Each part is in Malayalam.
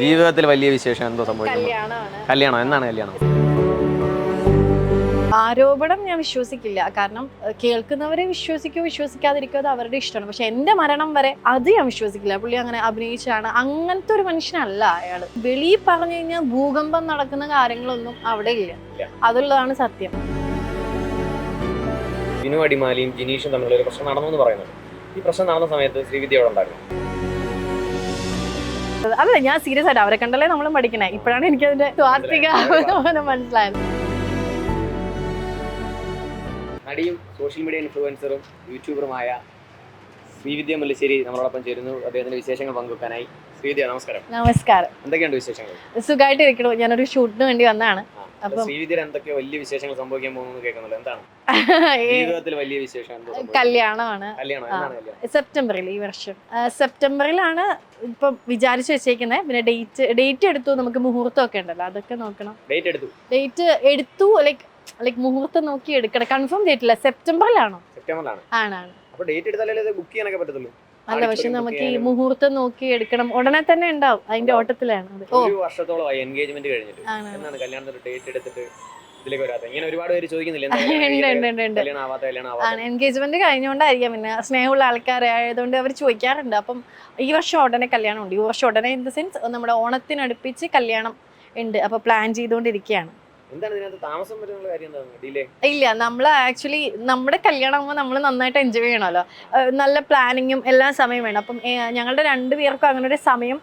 ജീവിതത്തിൽ വലിയ വിശേഷം എന്തോ സംഭവിക്കുന്നു. കല്യാണം. എന്നാണ് കല്യാണം? ആരോപണം ഞാൻ വിശ്വസിക്കില്ല. കാരണം കേൾക്കുന്നവരെ വിശ്വസിക്കോ വിശ്വസിക്കാതിരിക്കോ അത് അവരുടെ ഇഷ്ടമാണ്. പക്ഷെ എന്റെ മരണം വരെ അത് ഞാൻ വിശ്വസിക്കില്ല. പുള്ളി അങ്ങനെ അഭിനയിച്ചാണ് അങ്ങനത്തെ ഒരു മനുഷ്യനല്ല അയാൾ വെളിയിൽ പറഞ്ഞു കഴിഞ്ഞാൽ ഭൂകമ്പം നടക്കുന്ന കാര്യങ്ങളൊന്നും അവിടെ ഇല്ല. ഇല്ല. അതുള്ളതാണ് സത്യം. ബിനു അടിമാലിയും ജിനീഷും തമ്മിലുള്ള ഒരു പ്രശ്നം നടന്നു എന്ന് പറയുന്നത്. ഈ പ്രശ്നം നടന്ന സമയത്ത് ശ്രീവിദ്യ അവിടെ ഉണ്ടായിരുന്നു. അല്ല ഞാൻ സീരിയസ് ആയിട്ട് അവരെ കണ്ടല്ലേ നമ്മളും പഠിക്കണേ. ഇപ്പോഴാണ് എനിക്ക് അതിന്റെ സ്വാത്വിക മനസ്സിലായത്. നടിയും സോഷ്യൽ മീഡിയ ഇൻഫ്ലുവൻസറും യൂട്യൂബറുമായ ശ്രീവിദ്യ മുല്ലശ്ശേരി നമ്മളോടൊപ്പം ചേരുന്നു. അദ്ദേഹത്തിന്റെ വിശേഷങ്ങൾ പങ്കുവെക്കാനായി. ശ്രീവിദ്യ നമസ്കാരം. നമസ്കാരം. എന്തൊക്കെയുണ്ട് വിശേഷങ്ങൾ? സുഖമായിട്ട് ഇരിക്കണു ഞാനൊരു ഷൂട്ടിന് വേണ്ടി വന്നതാണ്. എന്തൊക്കെയോ വലിയ വിശേഷങ്ങൾ സംഭവിക്കാൻ പോകുന്നു കേൾക്കുന്നുണ്ട്. എന്താണ്? ജീവിതത്തിൽ വലിയ വിശേഷം കല്യാണമാണ്. സെപ്റ്റംബറിൽ ഈ വർഷം. സെപ്റ്റംബറിലാണ് ഇപ്പൊ വിചാരിച്ചു വെച്ചേക്കുന്നത് പിന്നെ ഡേറ്റ് ഡേറ്റ് എടുത്തു നമുക്ക് മുഹൂർത്തം ഒക്കെ ഉണ്ടല്ലോ അതൊക്കെ നോക്കണം. ഡേറ്റ് എടുത്തു? ഡേറ്റ് എടുത്തു ലൈക്ക് ലൈക്ക് മുഹൂർത്തം നോക്കി എടുക്കണം. കൺഫേം ചെയ്തിട്ടില്ല. സെപ്റ്റംബറിലാണോ? സെപ്റ്റംബറിലാണ്. ആണാണ് അപ്പൊ ഡേറ്റ് എടുത്താലേ ബുക്ക് ചെയ്യാനൊക്കെ പറ്റത്തുള്ളൂ? അല്ല പക്ഷെ നമുക്ക് ഈ മുഹൂർത്തം നോക്കി എടുക്കണം. ഉടനെ തന്നെ ഉണ്ടാവും. അതിന്റെ ഓട്ടത്തിലാണ് ഒരു വർഷത്തോളമായി എൻഗേജ്മെന്റ് കഴിഞ്ഞിട്ട്. എന്നാണ് കല്യാണത്തിന്റെ ഡേറ്റ് എടുത്തിട്ട് എൻഗേജ്മെന്റ് കഴിഞ്ഞുകൊണ്ടായിരിക്കാം പിന്നെ സ്നേഹമുള്ള ആൾക്കാരായതുകൊണ്ട് അവർ ചോദിക്കാറുണ്ട്. അപ്പം ഈ വർഷം ഉടനെ കല്യാണം ഉണ്ട് ഈ വർഷം ഉടനെ ഇൻ ദ സെൻസ് നമ്മുടെ ഓണത്തിനടുപ്പിച്ച് കല്യാണം ഉണ്ട്. അപ്പൊ പ്ലാൻ ചെയ്തുകൊണ്ടിരിക്കുകയാണ്. എന്താണ് ഇതിനകത്ത് താമസം കാര്യം എന്താണ്? ഡിലേ? ഇല്ല നമ്മൾ ആക്ച്വലി നമ്മുടെ കല്യാണം ആകുമ്പോൾ നമ്മൾ നന്നായിട്ട് എൻജോയ് ചെയ്യണമല്ലോ. നല്ല പ്ലാനിങ്ങും എല്ലാം സമയം വേണം. അപ്പം ഞങ്ങളുടെ രണ്ട് പേർക്കും അങ്ങനെ ഒരു സമയം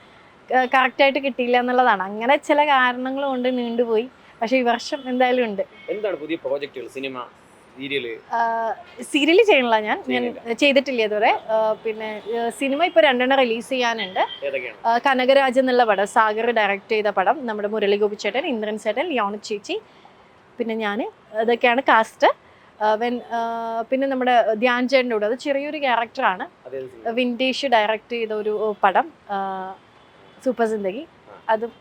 കറക്റ്റായിട്ട് കിട്ടിയില്ല എന്നുള്ളതാണ്. അങ്ങനെ ചില കാരണങ്ങൾ കൊണ്ട് നീണ്ടുപോയി. പക്ഷേ ഈ വർഷം എന്തായാലും ഉണ്ട്. എന്താണ് പുതിയ പ്രോജക്റ്റുകൾ സിനിമ? സീരിയൽ ചെയ്യണില്ല ഞാൻ. ഞാൻ ചെയ്തിട്ടില്ല ഇതുവരെ. പിന്നെ സിനിമ ഇപ്പൊ രണ്ടെണ്ണം റിലീസ് ചെയ്യാനുണ്ട്. കനകരാജ് എന്നുള്ള പടം സാഗർ ഡയറക്ട് ചെയ്ത പടം നമ്മുടെ മുരളി ഗോപി ചേട്ടൻ ഇന്ദ്രൻ ചേട്ടൻ യോണി ചേച്ചി പിന്നെ ഞാൻ അതൊക്കെയാണ് കാസ്റ്റ്. വെൻ പിന്നെ നമ്മുടെ ധ്യാൻ ചേട്ടന്റെ കൂടെ. അത് ചെറിയൊരു ക്യാരക്ടറാണ്. വിൻഡേഷ് ഡയറക്ട് ഡയറക്റ്റ് ചെയ്ത ഒരു പടം സൂപ്പർ സിന്ദഗി. അതും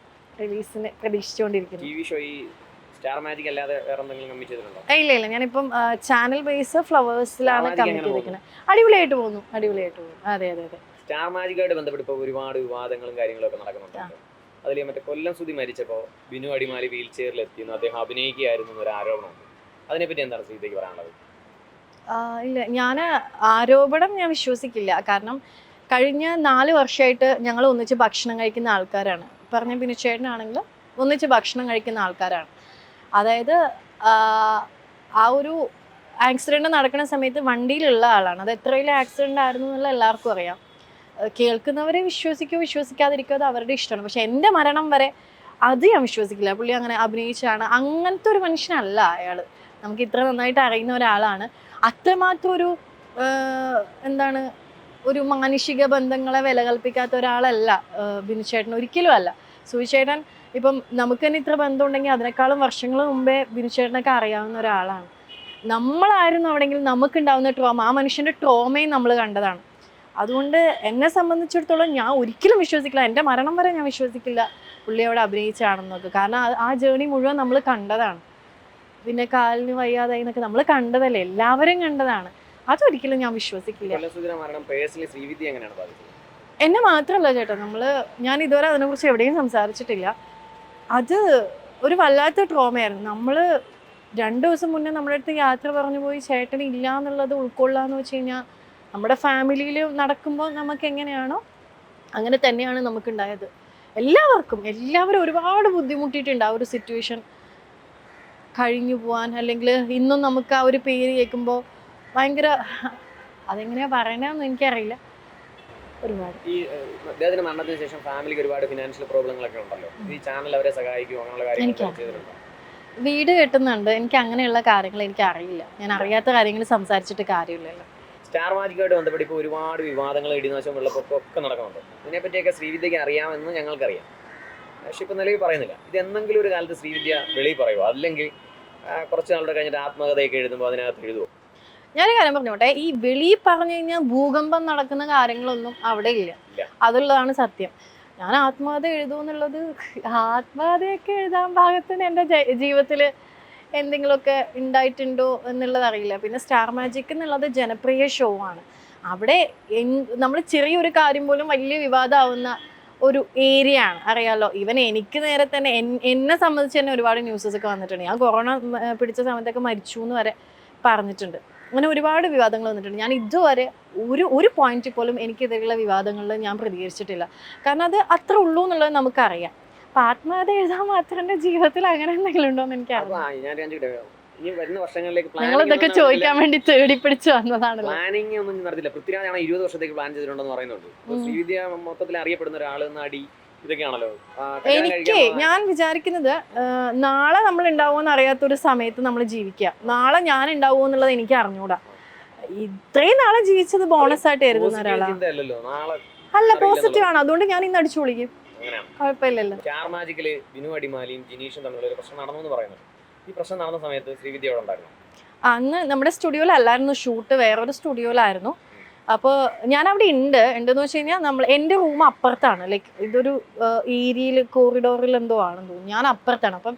റിലീസിന് പ്രതീക്ഷിച്ചുകൊണ്ടിരിക്കുന്നു. സ്റ്റാർ മാജിക് അല്ലാതെ വേറെ എന്തെങ്കിലും കമ്മിറ്റ് ചെയ്തിട്ടുണ്ടോ? ഇല്ല ഇല്ല. ഞാനിപ്പം ചാനൽ ബേസ് ഫ്ലവേഴ്സിലാണ് കമ്മിറ്റ് ചെയ്തിരിക്കുന്നത് അടിപൊളിയായിട്ട് പോകുന്നു അടിപൊളിയായിട്ട് പോകുന്നു. അതെ അതെ അതെ. സ്റ്റാർ മാജിക്കായിട്ട് ബന്ധപ്പെട്ട് ഇപ്പോൾ ഒരുപാട് വിവാദങ്ങളും കാര്യങ്ങളൊക്കെ നടക്കുന്നുണ്ട്. അതിൽ മറ്റേ കൊല്ലം സുതി മരിച്ചപ്പോൾ ബിനു അടിമാലി വീൽ ചെയറിൽ എത്തിയെന്ന് അദ്ദേഹം അഭിനയിക്കുകയായിരുന്നു എന്നൊരു ആരോപണമുണ്ട് അതിനെപ്പറ്റി എന്താണ് സീതയ്ക്ക് പറയാനുള്ളത്? ഇല്ല. ഞാൻ ആരോപണം ഞാൻ വിശ്വസിക്കില്ല. കാരണം കഴിഞ്ഞ നാല് വർഷമായിട്ട് ഞങ്ങൾ ഒന്നിച്ച് ഭക്ഷണം കഴിക്കുന്ന ആൾക്കാരാണ്. പറഞ്ഞ ബിനുചേട്ടനാണെങ്കിലും ഒന്നിച്ച് ഭക്ഷണം കഴിക്കുന്ന ആൾക്കാരാണ്. അതായത് ആ, ഒരു ആക്സിഡന്റ് നടക്കുന്ന സമയത്ത് വണ്ടിയിലുള്ള ആളാണ്. അത് എത്ര വലിയ ആക്സിഡന്റ് ആയിരുന്നു എന്നുള്ള എല്ലാവർക്കും അറിയാം. കേൾക്കുന്നവരെ വിശ്വസിക്കോ വിശ്വസിക്കാതിരിക്കോ അത് അവരുടെ ഇഷ്ടമാണ്. പക്ഷെ എന്റെ മരണം വരെ അത് ഞാൻ വിശ്വസിക്കില്ല. പുള്ളി അങ്ങനെ അഭിനയിച്ചാണ്. അങ്ങനത്തെ ഒരു മനുഷ്യനല്ല അയാൾ നമുക്ക് ഇത്ര നന്നായിട്ട് അറിയുന്ന ഒരാളാണ്. അത്രമാത്രം ഒരു എന്താണ് ഒരു മാനുഷിക ബന്ധങ്ങളെ വില കൽപ്പിക്കാത്ത ഒരാളല്ല ബിനുചേട്ടൻ. ഒരിക്കലും അല്ല. സുവിചേട്ടൻ ഇപ്പം നമുക്ക് തന്നെ ഇത്ര ബന്ധമുണ്ടെങ്കിൽ അതിനേക്കാളും വർഷങ്ങൾ മുമ്പേ ബിനുചേട്ടനൊക്കെ അറിയാവുന്ന ഒരാളാണ്. നമ്മളായിരുന്നു നമുക്ക് നമുക്കുണ്ടാവുന്ന ട്രോമ. ആ മനുഷ്യന്റെ ട്രോമയും നമ്മൾ കണ്ടതാണ്. അതുകൊണ്ട് എന്നെ സംബന്ധിച്ചിടത്തോളം ഞാൻ ഒരിക്കലും വിശ്വസിക്കില്ല. എന്റെ മരണം വരെ ഞാൻ വിശ്വസിക്കില്ല പുള്ളി അവിടെ അഭിനയിച്ചാണെന്നൊക്കെ കാരണം ആ- ജേണി മുഴുവൻ നമ്മൾ കണ്ടതാണ്. പിന്നെ കാലിന് വയ്യാതായി എന്നൊക്കെ നമ്മൾ കണ്ടതല്ലേ? എല്ലാവരും കണ്ടതാണ്. അതൊരിക്കലും ഞാൻ വിശ്വസിക്കില്ല. എന്നെ മാത്രമല്ല ചേട്ടാ നമ്മൾ ഞാൻ ഇതുവരെ അതിനെക്കുറിച്ച് എവിടെയും സംസാരിച്ചിട്ടില്ല. അത് ഒരു വല്ലാത്ത ട്രോമയായിരുന്നു നമ്മൾ രണ്ട് ദിവസം മുന്നേ നമ്മുടെ അടുത്ത് യാത്ര പറഞ്ഞു പോയി ചേട്ടൻ ഇല്ല എന്നുള്ളത് ഉൾക്കൊള്ളാന്ന് വെച്ച് കഴിഞ്ഞാൽ നമ്മുടെ ഫാമിലിയിൽ നടക്കുമ്പോൾ നമുക്ക് എങ്ങനെയാണോ അങ്ങനെ തന്നെയാണ് നമുക്കുണ്ടായത്. എല്ലാവർക്കും എല്ലാവരും ഒരുപാട് ബുദ്ധിമുട്ടിയിട്ടുണ്ട് ആ ഒരു സിറ്റുവേഷൻ കഴിഞ്ഞു പോവാൻ അല്ലെങ്കിൽ ഇന്നും നമുക്ക് ആ ഒരു പേര് കേൾക്കുമ്പോൾ ഭയങ്കര അതെങ്ങനെയാ പറയണമെന്ന് എനിക്കറിയില്ല. ഒരുപാട്. ഈ അദ്ദേഹത്തിന്റെ മരണത്തിന് ശേഷം ഫാമിലിക്ക് ഒരുപാട് ഫിനാൻഷ്യൽ പ്രോബ്ലങ്ങളൊക്കെ ഉണ്ടല്ലോ. ഈ ചാനൽ അവരെ സഹായിക്കും അങ്ങനെയുള്ള കാര്യങ്ങൾ വീട് കെട്ടുന്നുണ്ട്. എനിക്ക് അങ്ങനെയുള്ള കാര്യങ്ങൾ എനിക്ക് അറിയില്ല ഞാൻ അറിയാത്ത കാര്യങ്ങൾ സംസാരിച്ചിട്ട് കാര്യമില്ലല്ലോ. സ്റ്റാർ മാജിക്കുമായിട്ട് ബന്ധപ്പെട്ട് ഇപ്പോൾ ഒരുപാട് വിവാദങ്ങൾ ഇടിനാശം വെള്ളപ്പൊക്കം ഒക്കെ നടക്കുന്നുണ്ട്. ഇതിനെപ്പറ്റിയൊക്കെ ശ്രീവിദ്യക്ക് അറിയാമെന്ന് ഞങ്ങൾക്കറിയാം. പക്ഷെ ഇപ്പം നിലവിൽ പറയുന്നില്ല. ഇത് എന്തെങ്കിലും ഒരു കാലത്ത് ശ്രീവിദ്യ വെളിയിൽ പറയുമോ അല്ലെങ്കിൽ കുറച്ച് നാളുടെ കഴിഞ്ഞിട്ട് ആത്മകഥയൊക്കെ എഴുതുമ്പോൾ അതിനകത്ത് എഴുതുമോ ഞാൻ കാര്യം പറഞ്ഞോട്ടെ ഈ വെളിയിൽ പറഞ്ഞു കഴിഞ്ഞാൽ ഭൂകമ്പം നടക്കുന്ന കാര്യങ്ങളൊന്നും അവിടെ ഇല്ല. ഇല്ല. അതുള്ളതാണ് സത്യം. ഞാൻ ആത്മകഥ എഴുതുമെന്നുള്ളത് ആത്മകഥയൊക്കെ എഴുതാൻ ഭാഗത്തിന് എന്റെ ജീവിതത്തിൽ എന്തെങ്കിലുമൊക്കെ ഉണ്ടായിട്ടുണ്ടോ എന്നുള്ളത് അറിയില്ല. പിന്നെ സ്റ്റാർ മാജിക് എന്നുള്ളത് ജനപ്രിയ ഷോ ആണ്. അവിടെ നമ്മൾ ചെറിയൊരു കാര്യം പോലും വലിയ വിവാദമാവുന്ന ഒരു ഏരിയ ആണ്. അറിയാലോ? ഇവൻ എനിക്ക് നേരെ തന്നെ എന്നെ സംബന്ധിച്ച് തന്നെ ഒരുപാട് ന്യൂസസ് ഒക്കെ വന്നിട്ടുണ്ട്. ഞാൻ കൊറോണ പിടിച്ച സമയത്തൊക്കെ മരിച്ചു എന്ന് വരെ പറഞ്ഞിട്ടുണ്ട്. അങ്ങനെ ഒരുപാട് വിവാദങ്ങൾ വന്നിട്ടുണ്ട്. ഞാൻ ഇതുവരെ ഒരു ഒരു പോയിന്റ് പോലും എനിക്കെതിരെയുള്ള വിവാദങ്ങളിൽ ഞാൻ പ്രതികരിച്ചിട്ടില്ല. കാരണം അത് അത്ര ഉള്ളൂ എന്നുള്ളത് നമുക്കറിയാം. അപ്പം ആത്മഹത്യ എഴുതാൻ മാത്രം എന്റെ ജീവിതത്തിൽ അങ്ങനെ എന്തെങ്കിലും ഉണ്ടോ എന്ന് എനിക്കറിയാം ഇനി വരുന്ന വർഷങ്ങളിലേക്ക് നിങ്ങൾ ഇതൊക്കെ ചോദിക്കാൻ വേണ്ടി തേടി പിടിച്ചു വന്നതാണ് പ്ലാനിങ് ഒന്നും നടത്തില്ല പൃഥ്വിരാജാണ് ഇരുപത് വർഷത്തേക്ക് പ്ലാൻ ചെയ്തിട്ടുണ്ടെന്ന് പറയുന്നുണ്ട്. ശ്രീവിദ്യ മൊത്തത്തിൽ അറിയപ്പെടുന്ന ഒരാൾ നടി ഇതൊക്കെയാണല്ലോ. എനിക്ക് ഞാൻ വിചാരിക്കുന്നത് നാളെ നമ്മൾ ഉണ്ടാവുമെന്ന് അറിയാത്തൊരു സമയത്ത് നമ്മൾ ജീവിക്കുക നാളെ ഞാൻ ഉണ്ടാവുമോ എന്നുള്ളത് എനിക്ക് അറിഞ്ഞൂടാ. ഇത്രയും നാളെ ജീവിച്ചത് ബോണസ് ആയിട്ട് കരുതുന്ന positive ഒരാളാ. നാളെ അല്ല പോസിറ്റീവ് ആണ്. അതുകൊണ്ട് ഞാൻ ഇന്ന് അടിച്ചു വിളിക്കും അങ്ങനെയാണ്. കുഴപ്പമില്ലല്ലോ. സ്റ്റാർ മാജിക്കിൽ ബിനു അടിമാലിയും ജിനീഷും തമ്മിലുള്ള ഒരു പ്രശ്നം നടന്നു എന്ന് പറയുന്നത്. ഈ പ്രശ്നം നടന്ന സമയത്ത് ശ്രീവിദ്യ അവിടെ ഉണ്ടായിരുന്നു. അന്ന് നമ്മുടെ സ്റ്റുഡിയോയിലല്ലായിരുന്നു ഷൂട്ട് വേറൊരു സ്റ്റുഡിയോയിലായിരുന്നു അപ്പോൾ ഞാൻ അവിടെ ഉണ്ട് ഉണ്ടെന്ന് വെച്ച് കഴിഞ്ഞാൽ നമ്മൾ എന്റെ റൂം അപ്പുറത്താണ്. ലൈക്ക് ഇതൊരു ഏരിയയിൽ കോറിഡോറിൽ എന്തോ ആണെന്ന് തോന്നുന്നു. ഞാൻ അപ്പുറത്താണ്. അപ്പം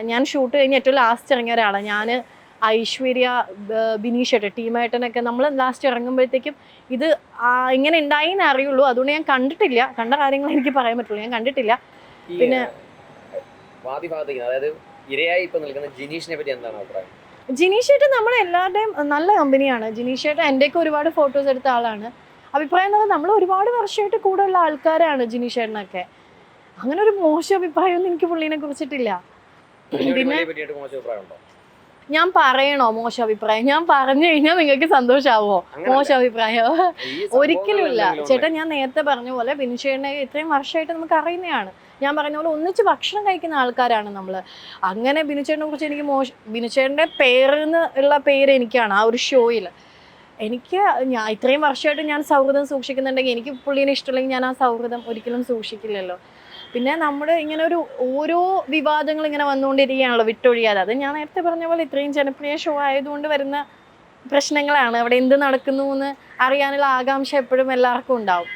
ഞാൻ ഷൂട്ട് കഴിഞ്ഞ് ഏറ്റവും ലാസ്റ്റ് ഇറങ്ങിയ ഒരാളാണ് ഞാൻ ഐശ്വര്യ ബ- ബിനീഷ് ടീമായിട്ടനൊക്കെ നമ്മൾ ലാസ്റ്റ് ഇറങ്ങുമ്പോഴത്തേക്കും ഇത് ഇങ്ങനെ ഉണ്ടായി എന്ന് അറിയുള്ളൂ അതുകൊണ്ട് ഞാൻ കണ്ടിട്ടില്ല. കണ്ട കാര്യങ്ങൾ എനിക്ക് പറയാൻ പറ്റുള്ളൂ. ഞാൻ കണ്ടിട്ടില്ല. പിന്നെ- അതായത് ഇരയായി ഇപ്പൊ നിൽക്കുന്ന ജിനീഷിനെ പറ്റി എന്താണ് അഭിപ്രായം? ജിനീഷേട്ട് നമ്മുടെ എല്ലാവരുടെയും നല്ല കമ്പനിയാണ്. ജിനീഷേട്ട് എന്റെയൊക്കെ ഒരുപാട് ഫോട്ടോസ് എടുത്ത ആളാണ്. അഭിപ്രായം എന്ന് പറഞ്ഞാൽ നമ്മൾ ഒരുപാട് വർഷമായിട്ട് കൂടെ ഉള്ള ആൾക്കാരാണ് ജിനീഷേട്ടനൊക്കെ. അങ്ങനെ ഒരു മോശം അഭിപ്രായമൊന്നും എനിക്ക് പുള്ളീനെ കുറിച്ചിട്ടില്ല. പിന്നെ ഞാൻ പറയണോ മോശം അഭിപ്രായം? ഞാൻ പറഞ്ഞു കഴിഞ്ഞാൽ നിങ്ങൾക്ക് സന്തോഷാവോ? മോശം അഭിപ്രായം. ഒരിക്കലുമില്ല ചേട്ടാ ഞാൻ നേരത്തെ പറഞ്ഞ പോലെ ബിനുഷേട്ടനെ ഇത്രയും വർഷമായിട്ട് നമുക്ക് അറിയുന്നതാണ്. ഞാൻ പറഞ്ഞ പോലെ ഒന്നിച്ച് ഭക്ഷണം കഴിക്കുന്ന ആൾക്കാരാണ് നമ്മൾ അങ്ങനെ ബിനുചേട്ടനെ കുറിച്ച് എനിക്ക് മോശ ബിനുചേട്ടന്റെ പേരെന്ന് ഉള്ള പേര് എനിക്കാണ് ആ ഒരു ഷോയിൽ. എനിക്ക് ഞാൻ ഇത്രയും വർഷമായിട്ട് ഞാൻ സൗഹൃദം സൂക്ഷിക്കുന്നുണ്ടെങ്കിൽ എനിക്ക് പുള്ളീനെ ഇഷ്ടമില്ലെങ്കിൽ ഞാൻ ആ സൗഹൃദം ഒരിക്കലും സൂക്ഷിക്കില്ലല്ലോ. പിന്നെ നമ്മൾ ഇങ്ങനെ ഒരു ഓരോ വിവാദങ്ങൾ ഇങ്ങനെ വന്നുകൊണ്ടിരിക്കുകയാണല്ലോ വിട്ടൊഴിയാതെ. അത് ഞാൻ നേരത്തെ പറഞ്ഞ പോലെ ഇത്രയും ജനപ്രിയ ഷോ ആയതുകൊണ്ട് വരുന്ന പ്രശ്നങ്ങളാണ്. അവിടെ എന്ത് നടക്കുന്നു എന്ന് അറിയാനുള്ള ആകാംക്ഷ എപ്പോഴും എല്ലാവർക്കും ഉണ്ടാവും.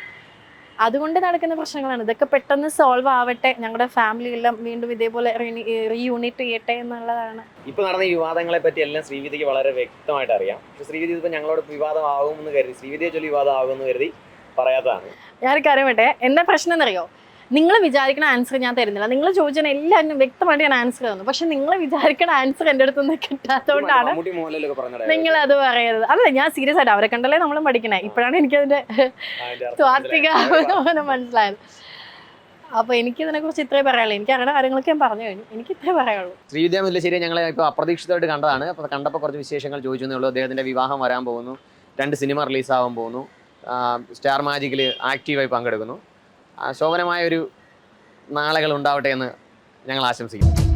അതുകൊണ്ട് നടക്കുന്ന പ്രശ്നങ്ങളാണ്. ഇതൊക്കെ പെട്ടെന്ന് സോൾവ് ആവട്ടെ. ഞങ്ങളുടെ ഫാമിലി എല്ലാം വീണ്ടും ഇതേപോലെ റീയൂണിറ്റ് ചെയ്യട്ടെ എന്നുള്ളതാണ്. ഇപ്പൊ നടന്ന ഈ വിവാദങ്ങളെ പറ്റി എല്ലാം ശ്രീവിധിക്ക് വളരെ വ്യക്തമായിട്ട് അറിയാം. പക്ഷെ ശ്രീവിധി ഇപ്പൊ ഞങ്ങളോട് വിവാദം എന്ന് കരുതി ശ്രീവിധിയെ ചൊല്ലി വിവാദം എന്ന് കരുതി പറയാത്തതാണ്. ഞാനൊരു കാര്യം എന്താ പ്രശ്നം എന്നറിയോ? നിങ്ങൾ വിചാരിക്കുന്ന ആൻസർ ഞാൻ തരുന്നില്ല. നിങ്ങൾ ചോദിച്ചതിന് എല്ലാം വ്യക്തമായിട്ട് ഞാൻ ആൻസർ തന്നു. പക്ഷെ നിങ്ങൾ വിചാരിക്കുന്ന ആൻസർ എന്റെ അടുത്ത് നിന്ന് കിട്ടാത്തതുകൊണ്ടാണ് നിങ്ങൾ അത് പറയരുത്. അല്ല ഞാൻ സീരിയസ് ആയിട്ട് അവരെ കണ്ടല്ലേ നമ്മൾ പഠിക്കണേ. ഇപ്പോഴാണ് എനിക്കതിന്റെ സ്വാത്വിക അവനെ മനസ്സിലായത്. അപ്പൊ എനിക്ക് ഇതിനെ കുറിച്ച് ഇത്രേ പറയാനുള്ളൂ. എനിക്ക് അറിയുന്ന കാര്യങ്ങളൊക്കെ ഞാൻ പറഞ്ഞു കഴിഞ്ഞു. എനിക്ക് ഇത്രേ പറയാനുള്ളൂ. ശ്രീവിദ്യ മുല്ലശ്ശേരി ഞങ്ങൾ ഇപ്പോൾ അപ്രതീക്ഷിതമായിട്ട് കണ്ടതാണ്. അപ്പോൾ കണ്ടപ്പോൾ കുറച്ച് വിശേഷങ്ങൾ ചോദിച്ചു എന്നേ ഉള്ളൂ. അദ്ദേഹത്തിന്റെ വിവാഹം വരാൻ പോകുന്നു. രണ്ട് സിനിമ റിലീസ് ആവാൻ പോകുന്നു സ്റ്റാർ മാജിക്കിൽ ആക്റ്റീവായി പങ്കെടുക്കുന്നു. ശോഭനമായ ഒരു നാളുകൾ ഉണ്ടാവട്ടെ എന്ന് ഞങ്ങൾ ആശംസിക്കുന്നു.